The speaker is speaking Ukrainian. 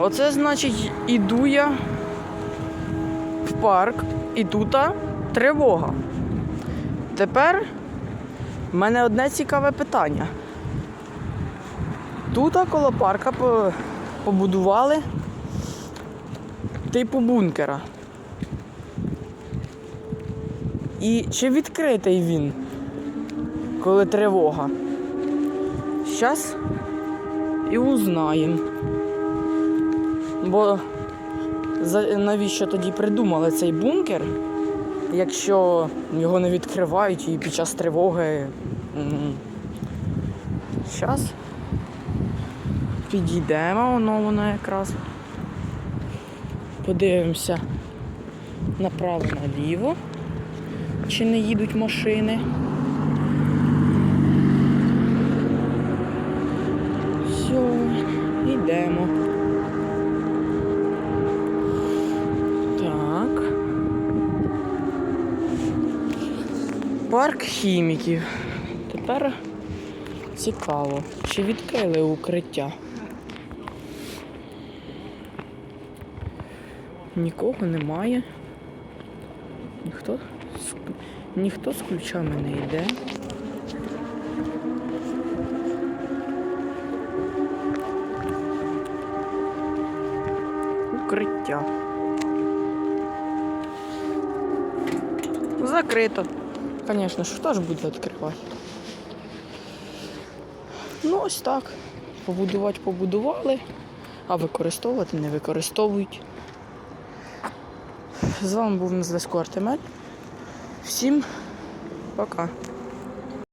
Оце значить, іду я в парк, і тут тривога. Тепер в мене одне цікаве питання. Тут коло парка побудували типу бункера. І чи відкритий він, коли тривога? Зараз і узнаємо. Бо навіщо тоді придумали цей бункер, якщо його не відкривають і під час тривоги. Зараз підійдемо, воно воно якраз. Подивимося направо-наліво, чи не їдуть машини. Все, йдемо. Так. Парк хіміків. Тепер цікаво, чи відкрили укриття. Нікого немає. Ніхто ніхто з ключами не йде. Укриття. Закрито. Звісно що ж буде відкривати? Ну, ось так. Побудувати побудували, а використовувати не використовують. З вами був на зв'язку Артемель. Всім пока.